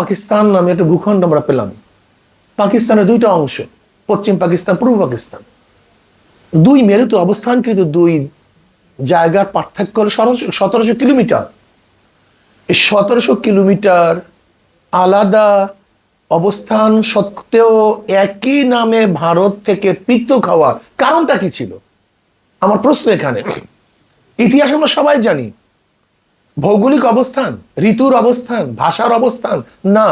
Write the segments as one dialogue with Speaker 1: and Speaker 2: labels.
Speaker 1: পাকিস্তান নামে একটা ভূখণ্ড আমরা পেলাম। পাকিস্তানের দুইটা অংশ, পশ্চিম পাকিস্তান, পূর্ব পাকিস্তান। দুই মেরুতে অবস্থানকৃত দুই জায়গার পার্থক্য হলো সতেরোশো কিলোমিটার। এই সতেরোশো কিলোমিটার আলাদা অবস্থান সত্ত্বেও একই নামে ভারত থেকে পৃথক হওয়ার কারণটা কি ছিল? আমার প্রশ্ন এখানে। ইতিহাস আমরা সবাই জানি। ভৌগোলিক অবস্থান, ঋতুর অবস্থান, ভাষার অবস্থান, না।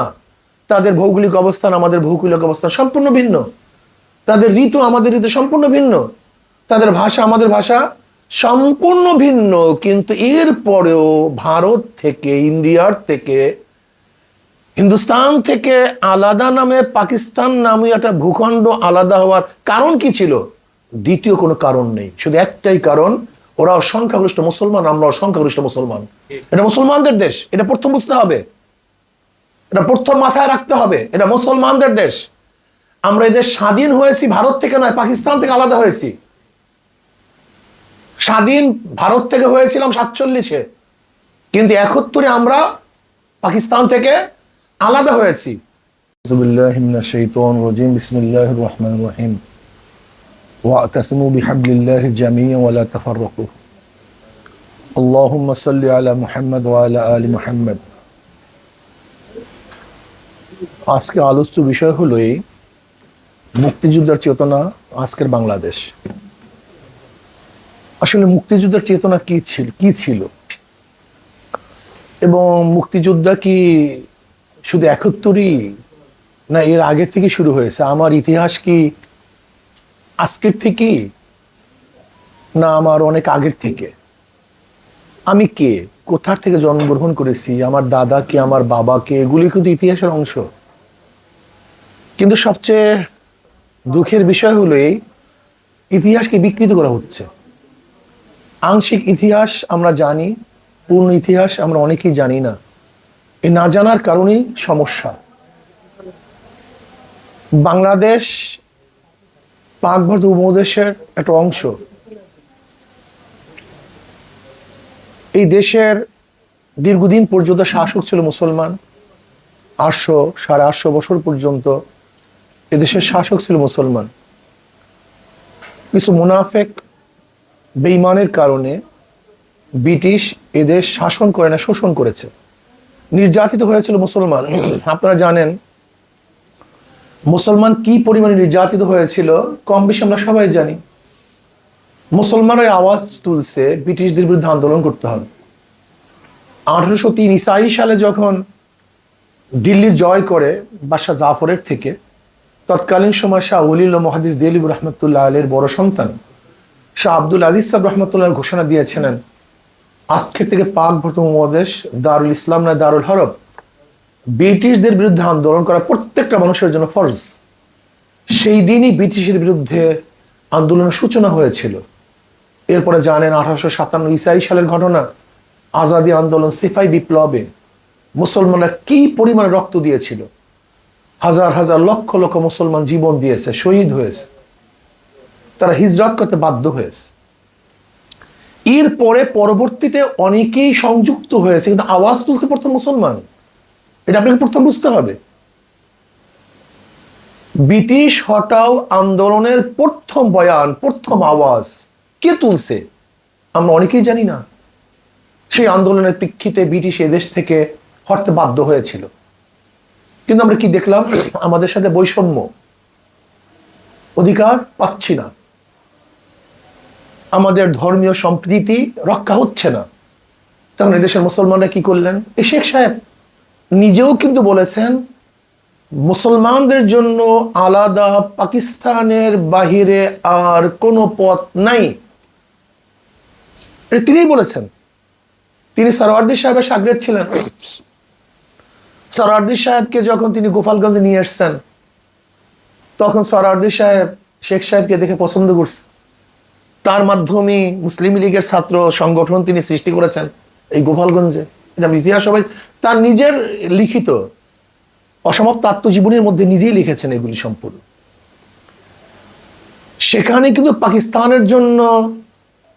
Speaker 1: তাদের ভৌগোলিক অবস্থান, আমাদের ভৌগোলিক অবস্থান সম্পূর্ণ ভিন্ন। তাদের ঋতু আমাদের ঋতু সম্পূর্ণ ভিন্ন। তাদের ভাষা আমাদের ভাষা সম্পূর্ণ ভিন্ন, কিন্তু এর পরেও ভারত থেকে, ইন্ডিয়ার থেকে, হিন্দুস্তান থেকে আলাদা নামে পাকিস্তান নামে একটা ভূখণ্ড আলাদা হওয়ার কারণ কি ছিল? দ্বিতীয় কোনো কারণ নেই। শুধু একটাই কারণ ওরা সংখ্যাগরিষ্ঠ মুসলমান আমরা সংখ্যাগরিষ্ঠ মুসলমান। এটা মুসলমানদের দেশ এটা প্রথম বুঝতে হবে। এটা প্রথম মাথায় রাখতে হবে এটা মুসলমানদের দেশ। আমরা এদের স্বাধীন হয়েছি ভারত থেকে নয় পাকিস্তান থেকে আলাদা হয়েছি। স্বাধীন ভারত থেকে হয়েছিলাম সাতচল্লিশে। কিন্তু একত্তরে আমরা পাকিস্তান থেকে আলাদা হয়েছি। রহিম। واعتصموا بحبل الله جميعا ولا تفرقوا اللهم صل على محمد وعلى آل محمد আজকে আলোচ্য বিষয় হলো এই মুক্তিযুদ্ধের চেতনা আজকের বাংলাদেশ আসলে মুক্তিযুদ্ধের চেতনা কি ছিল কি ছিল এবং মুক্তিযোদ্ধা কি শুধু একাত্তরই না এর আগের থেকে শুরু হয়েছে আমার ইতিহাস কি আজকের থেকে? না, আমার অনেক আগের থেকে। আমি কে? কোথার থেকে জন্মগ্রহণ করেছি? আমার দাদা কে? আমার বাবা কে? এগুলি কিন্তু ইতিহাসের অংশ। কিন্তু সবচেয়ে দুঃখের বিষয় হলো এই, ইতিহাসকে বিকৃত করা হচ্ছে। আংশিক ইতিহাস আমরা জানি, পূর্ণ ইতিহাস আমরা অনেকেই জানি না। এই না জানার কারণেই সমস্যা। বাংলাদেশ পাক ভারত একটা অংশ। এই দেশের দীর্ঘদিন পর্যন্ত শাসক ছিল মুসলমান। আটশো, সাড়ে আটশো বছর পর্যন্ত এদেশের শাসক ছিল মুসলমান। কিছু মুনাফেক বেইমানের কারণে ব্রিটিশ এদেশ শাসন করে না, শোষণ করেছে। নির্যাতিত হয়েছিল মুসলমান। আপনারা জানেন মুসলমান কি পরিমাণে নির্যাতিত হয়েছিল, কম বেশি আমরা সবাই জানি। মুসলমানরা আওয়াজ তুলছে, ব্রিটিশদের বিরুদ্ধে আন্দোলন করতে হবে। আঠারোশো তিন ইসাই সালে যখন দিল্লি জয় করে বাদশাহ জাফরের থেকে, তৎকালীন সময় শাহ উলিল মহাদিস দিলিব রহমতুল্লাহ আলের বড় সন্তান, শাহ আব্দুল আজিজ সাহ রহমতুল্লাহ ঘোষণা দিয়েছিলেন, আজকের থেকে পাক ভর্ত মহাদেশ দারুল ইসলাম না দারুল হরব ব্রিটিশদের বিরুদ্ধে আন্দোলন করা প্রত্যেকটা মানুষের জন্য ফরজ। সেই দিনই ব্রিটিশের বিরুদ্ধে আন্দোলনের সূচনা হয়েছিল। এরপরে জানেন আঠারোশো সাতান্ন ইসাই সালের ঘটনা, আজাদি আন্দোলন সিফাই বিপ্লবে মুসলমানরা কি পরিমাণে রক্ত দিয়েছিল? হাজার হাজার লক্ষ লক্ষ মুসলমান জীবন দিয়েছে, শহীদ হয়েছে। তারা হিজরত করতে বাধ্য হয়েছে। এরপরে পরবর্তীতে অনেকেই সংযুক্ত হয়েছে, কিন্তু আওয়াজ তুলছে প্রথম মুসলমান। এটা আপনাকে প্রথম বুঝতে হবে। ব্রিটিশ হটাও আন্দোলনের প্রথম বয়ান, প্রথম আওয়াজ কে তুলছে? আমরা অনেকেই জানি না। সেই আন্দোলনের প্রেক্ষিতে ব্রিটিশ এদেশ থেকে হটতে বাধ্য হয়েছিল। কিন্তু আমরা কি দেখলাম? আমাদের সাথে বৈষম্য। অধিকার পাচ্ছি না। আমাদের ধর্মীয় সম্প্রীতি রক্ষা হচ্ছে না। তখন এদেশের মুসলমানরা কি করলেন? এই শেখ সাহেব নিজেও কিন্তু বলেছেন, মুসলমানদের জন্য আলাদা পাকিস্তানের বাহিরে আর কোনো পথ নাই। তিনিই বলেছেন। তিনি সরওয়ার্দি সাহেবের সাগরেদ ছিলেন। সরওয়ার্দি সাহেবকে যখন তিনি গোপালগঞ্জে নিয়ে এসছেন, তখন সরওয়ার্দি সাহেব, শেখ সাহেবকে দেখে পছন্দ করছে। তার মাধ্যমে মুসলিম লীগের ছাত্র সংগঠন তিনি সৃষ্টি করেছেন এই গোপালগঞ্জে। এটা ইতিহাস সবাই তার নিজের লিখিত অসমাপ্ত আত্মজীবনীর মধ্যে নিজেই লিখেছেন এগুলি সম্পূর্ণ। সেখানে কিন্তু পাকিস্তানের জন্য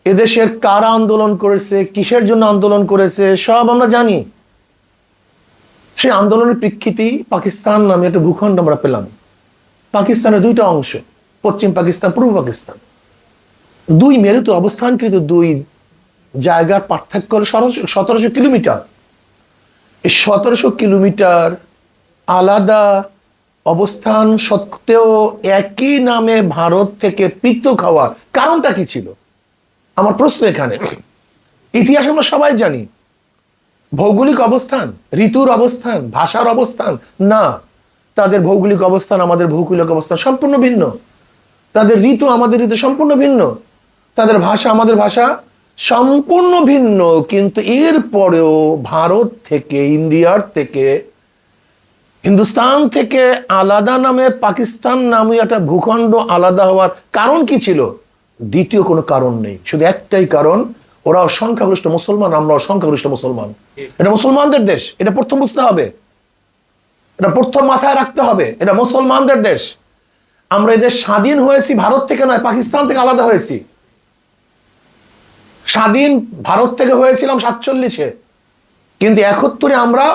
Speaker 1: এদেশের কারা আন্দোলন করেছে, কিসের জন্য আন্দোলন করেছে, সব আমরা জানি। সেই আন্দোলনের প্রেক্ষিতেই পাকিস্তান নামে একটা ভূখণ্ড আমরা পেলাম। পাকিস্তানের দুইটা অংশ, পশ্চিম পাকিস্তান, পূর্ব পাকিস্তান। দুই মেরুতে অবস্থানকৃত দুই জায়গার পার্থক্য হলো সতেরোশো কিলোমিটার। এই সতেরোশো কিলোমিটার আলাদা অবস্থান সত্ত্বেও একই নামে ভারত থেকে পৃথক হওয়ার কারণটা কি ছিল? আমার প্রশ্ন এখানে। ইতিহাস আমরা সবাই জানি। ভৌগোলিক অবস্থান, ঋতুর অবস্থান, ভাষার অবস্থান, না। তাদের ভৌগোলিক অবস্থান, আমাদের ভৌগোলিক অবস্থান সম্পূর্ণ ভিন্ন। তাদের ঋতু, আমাদের ঋতু সম্পূর্ণ ভিন্ন। তাদের ভাষা, আমাদের ভাষা সম্পূর্ণ ভিন্ন, কিন্তু এর পরেও ভারত থেকে, ইন্ডিয়ার থেকে, হিন্দুস্তান থেকে আলাদা নামে, পাকিস্তান নামে একটা ভূখণ্ড আলাদা হওয়ার কারণ কি ছিল? দ্বিতীয় কোনো কারণ নেই। শুধু একটাই কারণ, ওরা সংখ্যাগরিষ্ঠ মুসলমান, আমরা সংখ্যাগরিষ্ঠ মুসলমান। এটা মুসলমানদের দেশ, এটা প্রথম বুঝতে হবে। এটা প্রথম মাথায় রাখতে হবে, এটা মুসলমানদের দেশ। আমরা এদের স্বাধীন হয়েছি ভারত থেকে নয়, পাকিস্তান থেকে আলাদা হয়েছি। স্বাধীন ভারত থেকে হয়েছিলাম সাতচল্লিশে। কিন্তু একত্তরে আমরা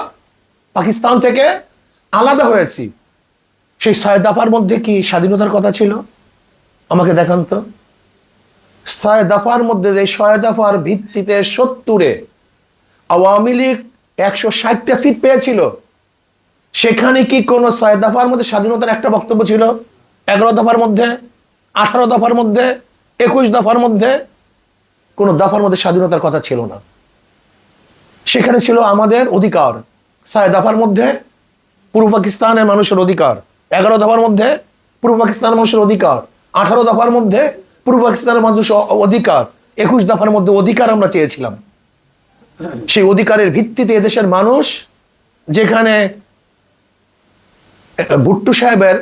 Speaker 1: পাকিস্তান থেকে আলাদা হয়েছি। সেই ছয় দফার মধ্যে কি স্বাধীনতার কথা ছিল? আমাকে দেখান তো। ছয় দফার মধ্যে যে ছয় দফার ভিত্তিতে সত্তরে আওয়ামী লীগ একশো ষাটটা সিট পেয়েছিল, সেখানে কি কোনো ছয় দফার মধ্যে স্বাধীনতার একটা বক্তব্য ছিল? এগারো দফার মধ্যে, আঠারো দফার মধ্যে, একুশ দফার মধ্যে কোনো দফার মধ্যে স্বাধীনতার কথা ছিল না। সেখানে ছিল আমাদের অধিকার। ছয় দফার মধ্যে পূর্ব পাকিস্তানের মানুষের অধিকার। এগারো দফার মধ্যে পূর্ব পাকিস্তানের মানুষের অধিকার। আঠারো দফার মধ্যে পূর্ব পাকিস্তানের মানুষ অধিকার। একুশ দফার মধ্যে অধিকার আমরা চেয়েছিলাম। সেই অধিকারের ভিত্তিতে এদেশের মানুষ যেখানে ভুট্টু সাহেবের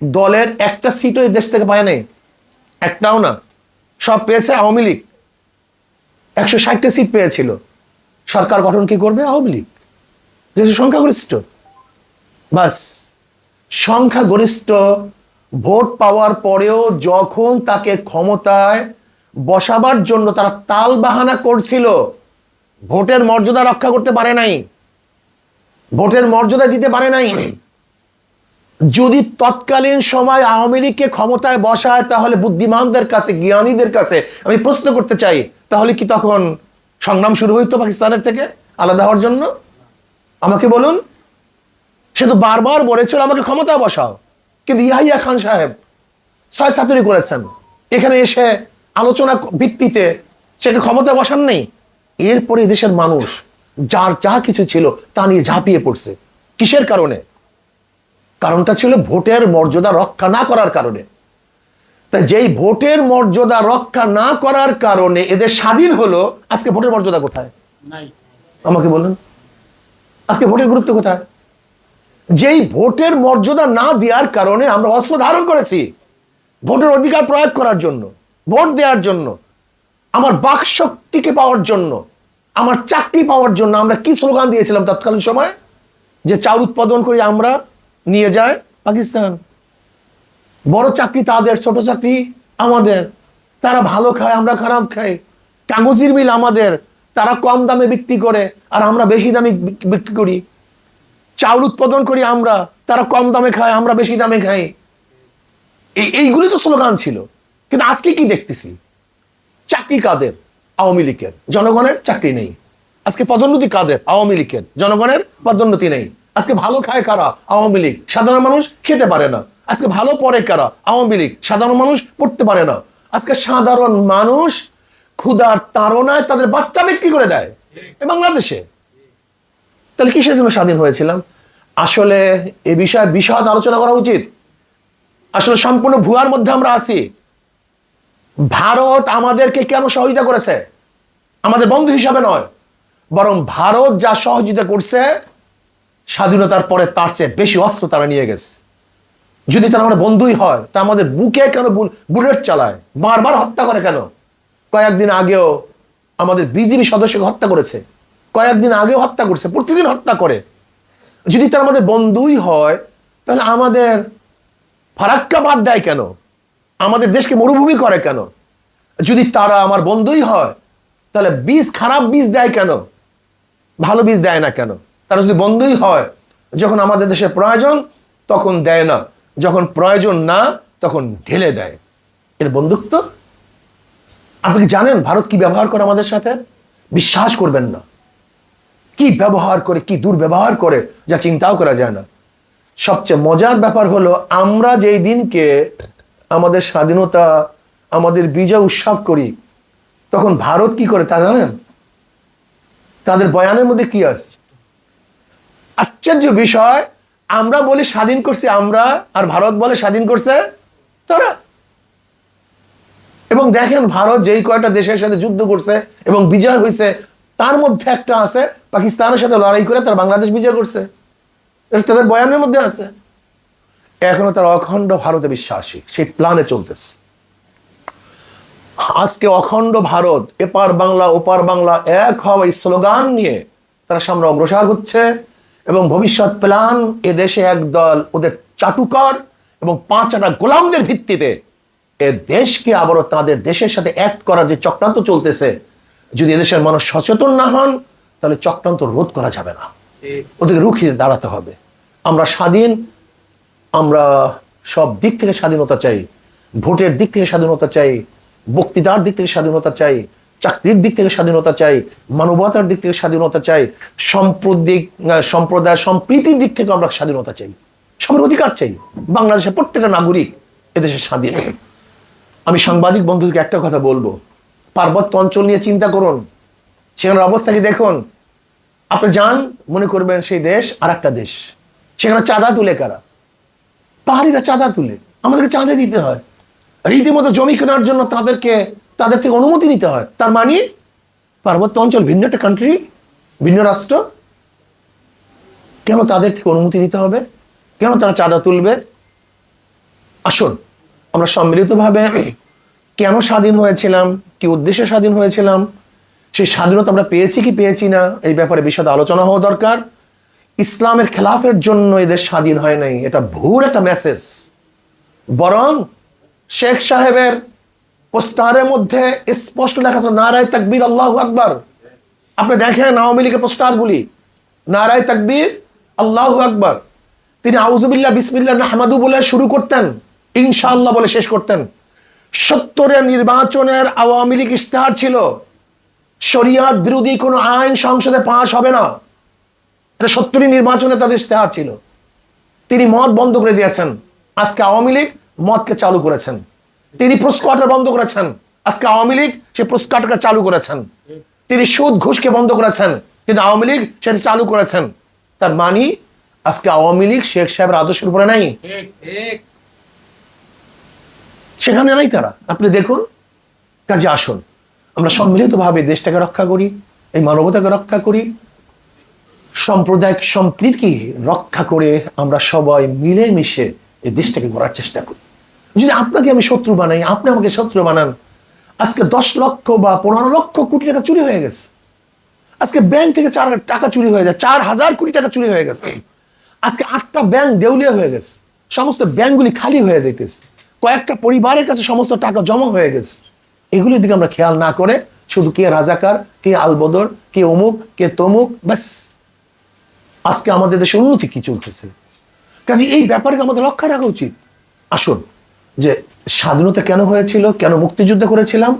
Speaker 1: দলের একটা সিটও দেশ থেকে পায় নাই একটাও না। সব পেয়েছে আওয়ামী লীগ। একশো ষাটটা সিট পেয়েছিল। সরকার গঠন কি করবে? আওয়ামী লীগ। যেহেতু সংখ্যাগরিষ্ঠ। বাস, সংখ্যাগরিষ্ঠ ভোট পাওয়ার পরেও যখন তাকে ক্ষমতায় বসাবার জন্য তারা তাল বাহানা করছিল, ভোটের মর্যাদা রক্ষা করতে পারে নাই। ভোটের মর্যাদা দিতে পারে নাই। যদি তৎকালীন সময় আওয়ামী লীগকে ক্ষমতায় বসায়, তাহলে বুদ্ধিমানদের কাছে, জ্ঞানীদের কাছে আমি প্রশ্ন করতে চাই, তাহলে কি তখন সংগ্রাম শুরু হইতো পাকিস্তানের থেকে আলাদা হওয়ার জন্য? আমাকে বলুন। সে তো বারবার বলেছিল, আমাকে ক্ষমতায় বসাও। কিন্তু ইয়াহিয়া খান সাহেব ছয় সাতুরি করেছেন। এখানে এসে আলোচনা ভিত্তিতে সেটা ক্ষমতায় বসান নেই। এরপরে দেশের মানুষ, যার যা কিছু ছিল তা নিয়ে ঝাঁপিয়ে পড়ছে। কিসের কারণে? কারণটা ছিল ভোটের মর্যাদা রক্ষা না করার কারণে। তাই যেই ভোটের মর্যাদা রক্ষা না করার কারণে এদের স্বাধীন হলো আজকে ভোটের মর্যাদা কোথায়? আমাকে বলুন। আজকে ভোটের গুরুত্ব কোথায়? যেই ভোটের মর্যাদা না দেওয়ার কারণে আমরা অস্ত্র ধারণ করেছি ভোটের অধিকার প্রয়োগ করার জন্য ভোট দেওয়ার জন্য আমার বাক শক্তিকে পাওয়ার জন্য আমার চাকরি পাওয়ার জন্য আমরা কি স্লোগান দিয়েছিলাম তৎকালীন সময়? যে চাউল উৎপাদন করি আমরা নিয়ে যায় পাকিস্তান। বড় চাকরি তাদের, ছোট চাকরি আমাদের। তারা ভালো খায়, আমরা খারাপ খাই। কাগজের মিল আমাদের। তারা কম দামে বিক্রি করে আর আমরা বেশি দামে বিক্রি করি। চাউল উৎপাদন করি আমরা, তারা কম দামে খায়, আমরা বেশি দামে খাই। এইগুলি তো স্লোগান ছিল। কিন্তু আজকে কি দেখতেছি? চাকরি কাদের? আওয়ামী লীগের। জনগণের চাকরি নেই। আজকে পদোন্নতি কাদের? আওয়ামী লীগের। জনগণের পদোন্নতি নেই। আজকে ভালো খায় কারা? আওয়ামী লীগ। সাধারণ মানুষ খেতে পারে না। আজকে ভালো পড়ে কারা? আওয়ামী লীগ। সাধারণ মানুষ পড়তে পারে না। আজকে সাধারণ মানুষ ক্ষুধার তাড়নায় তাদের বাচ্চা বিক্রি করে দেয় বাংলাদেশে। তাহলে কিসের জন্য স্বাধীন হয়েছিলাম? আসলে এ বিষয়ে বিশদ আলোচনা করা উচিত। আসলে সম্পূর্ণ ভুয়ার মধ্যে আমরা আছি। ভারত আমাদেরকে কেন সহযোগিতা করেছে? আমাদের বন্ধু হিসাবে নয়। বরং ভারত যা সহযোগিতা করছে স্বাধীনতার পরে তার চেয়ে বেশি অস্ত্র তারা নিয়ে গেছে। যদি তারা আমাদের বন্ধুই হয়, তা আমাদের বুকে কেন বুলেট চালায়? বারবার হত্যা করে কেন? কয়েকদিন আগেও আমাদের বিজেপি সদস্যকে হত্যা করেছে। কয়েকদিন আগেও হত্যা করছে, প্রতিদিন হত্যা করে। যদি তারা আমাদের বন্ধুই হয়, তাহলে আমাদের ফারাক্কা বাদ দেয় কেন? আমাদের দেশকে মরুভূমি করে কেন? যদি তারা আমার বন্ধুই হয়, তাহলে বীজ খারাপ বীজ দেয় কেন? ভালো বীজ দেয় না কেন? তারা যদি বন্ধুই হয়, যখন আমাদের দেশে প্রয়োজন, তখন দেয় না। যখন প্রয়োজন না, তখন ঢেলে দেয়। এর বন্ধুত্ব? আপনি জানেন ভারত কি ব্যবহার করে আমাদের সাথে? বিশ্বাস করবেন না। কি ব্যবহার করে, কি দুর্ব্যবহার করে, যা চিন্তাও করা যায় না। সবচেয়ে মজার ব্যাপার হলো, আমরা যেই দিনকে আমাদের স্বাধীনতা, আমাদের বিজয় উৎসব করি, তখন ভারত কি করে তা জানেন? তাদের বয়ানের মধ্যে কি আছে? আশ্চর্য বিষয়, আমরা বলি স্বাধীন করছি আমরা, আর ভারত বলে স্বাধীন করছে তারা। এবং দেখেন ভারত যেই কয়টা দেশের সাথে যুদ্ধ করছে এবং বিজয় হয়েছে, তার মধ্যে একটা আছে, পাকিস্তানের সাথে লড়াই করে তার বাংলাদেশ বিজয় করছে। এটা তাদের বয়ানের মধ্যে আছে। এখনও তারা অখণ্ড ভারতে বিশ্বাসী, সেই প্ল্যানে চলতেছে। আজকে অখণ্ড ভারত, এপার বাংলা, ওপার বাংলা এক হওয়া স্লোগান নিয়ে তারা সামনে অগ্রসর হচ্ছে। এবং ভবিষ্যৎ প্ল্যান এ দেশে একদল ওদের চাটুকর এবং পাঁচটা গোলামদের ভিত্তিতে এ দেশকে আবারও তাদের দেশের সাথে এক করার যে চক্রান্ত চলতেছে, যদি এদেশের মানুষ সচেতন না হন, তাহলে চক্রান্ত রোধ করা যাবে না। ওদেরকে রুখিয়ে দাঁড়াতে হবে। আমরা স্বাধীন, আমরা সব দিক থেকে স্বাধীনতা চাই, ভোটের দিক থেকে স্বাধীনতা চাই, বক্তৃতার দিক থেকে স্বাধীনতা চাই চাকরির দিক থেকে স্বাধীনতা চাই, মানবতার দিক থেকে স্বাধীনতা চাই, সম্প্রদিক সম্প্রদায়, সম্প্রীতির দিক থেকে আমরা স্বাধীনতা চাই। সবার অধিকার চাই। বাংলাদেশের প্রত্যেকটা নাগরিক এদেশে স্বাধীন। আমি সাংবাদিক বন্ধুদেরকে একটা কথা বলব। পার্বত্য অঞ্চল নিয়ে চিন্তা করুন। সেখানের অবস্থা কি দেখুন? আপনি যান, মনে করবেন সেই দেশ আর একটা দেশ। সেখানে চাঁদা তুলে কারা? পাহাড়িরা চাঁদা তুলে। আমাদেরকে চাঁদা দিতে হয়। রীতিমতো জমি কেনার জন্য তাদেরকে তাদের থেকে অনুমতি নিতে হয়। তার মানে পার্বত্য অঞ্চল ভিন্ন একটা কান্ট্রি ভিন্ন রাষ্ট্র। কেন তাদের থেকে অনুমতি নিতে হবে? কেন তারা চাঁদা তুলবে? আসুন, আমরা সম্মিলিতভাবে কেন স্বাধীন হয়েছিলাম? কি উদ্দেশ্যে স্বাধীন হয়েছিলাম? সেই স্বাধীনতা আমরা পেয়েছি কি পেয়েছি না? এই ব্যাপারে বিশদ আলোচনা হওয়া দরকার। ইসলামের খেলাফের জন্য এদের স্বাধীন হয় নাই। এটা ভুল একটা মেসেজ বরং শেখ সাহেবের পোস্টারের মধ্যে স্পষ্ট লেখা আছে, নারায় তাকবীর, আল্লাহ আকবার। আপনি দেখেন আওয়ামী লীগের পোস্টারগুলি। নারায় তাকবীর, আল্লাহ আকবার। তিনি আউজুবিল্লাহ বিসমিল্লাহ, নাহমাদু বলে শুরু করতেন, ইনশাআল্লাহ বলে শেষ করতেন। সত্তরের নির্বাচনের আওয়ামী লীগ ইস্তেহার ছিল, শরিয়াত বিরোধী কোনো আইন সংসদে পাশ হবে না। এটা সত্তরই নির্বাচনে তাদের ইস্তেহার ছিল। তিনি মদ বন্ধ করে দিয়েছেন। আজকে আওয়ামী লীগ মদকে চালু করেছেন। তিনি প্রস্কোয়াটার বন্ধ করেছেন। আজকে আওয়ামী লীগ সে প্রস্কোয়াটাকে চালু করেছেন। তিনি সুদ ঘুষকে বন্ধ করেছেন। কিন্তু আওয়ামী লীগ সেটা চালু করেছেন। তার মানি আজকে আওয়ামী লীগ শেখ সাহেবের আদর্শের উপরে নাই। সেখানে নাই তারা। আপনি দেখুন, কাজে আসুন। আমরা সম্মিলিতভাবে দেশটাকে রক্ষা করি, এই মানবতাকে রক্ষা করি। সাম্প্রদায়িক সম্প্রীতি রক্ষা করে আমরা সবাই মিলেমিশে এই দেশটাকে গড়ার চেষ্টা করি। যদি আপনাকে আমি শত্রু বানাই, আপনি আমাকে শত্রু বানান। আজকে দশ লক্ষ বা পনেরো লক্ষ কোটি টাকা চুরি হয়ে গেছে। আজকে ব্যাংক থেকে চার টাকা চুরি হয়ে যায়, চার হাজার কোটি টাকা চুরি হয়ে গেছে। আজকে আটটা ব্যাংক দেউলিয়া হয়ে গেছে। সমস্ত ব্যাংকগুলি খালি হয়ে যাইতেছে। কয়েকটা পরিবারের কাছে সমস্ত টাকা জমা হয়ে গেছে। এগুলির দিকে আমরা খেয়াল না করে শুধু কে রাজাকার, কে আলবদর, কে অমুক, কে তমুক, ব্যাস। আজকে আমাদের দেশে উন্নতি কি চলতেছে? কাজে এই ব্যাপারকে আমাদের লক্ষ্য রাখা উচিত। আসুন। যে স্বাধীনতা কেন হয়েছিল, কেন মুক্তিযুদ্ধ করেছিলাম,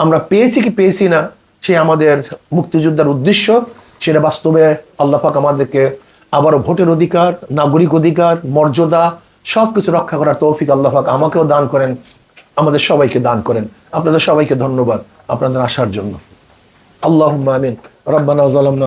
Speaker 1: আমরা পেয়েছি কি পেয়েছি না, সে আমাদের মুক্তিযোদ্ধার উদ্দেশ্য, সেটা বাস্তবে আল্লাহ পাক আমাদেরকে আবারও ভোটের অধিকার, নাগরিক অধিকার, মর্যাদা সব কিছু রক্ষা করার তৌফিক আল্লাহ পাক আমাকেও দান করেন, আমাদের সবাইকে দান করেন। আপনাদের সবাইকে ধন্যবাদ আপনাদের আসার জন্য। আল্লাহ আমিন। রব্বানা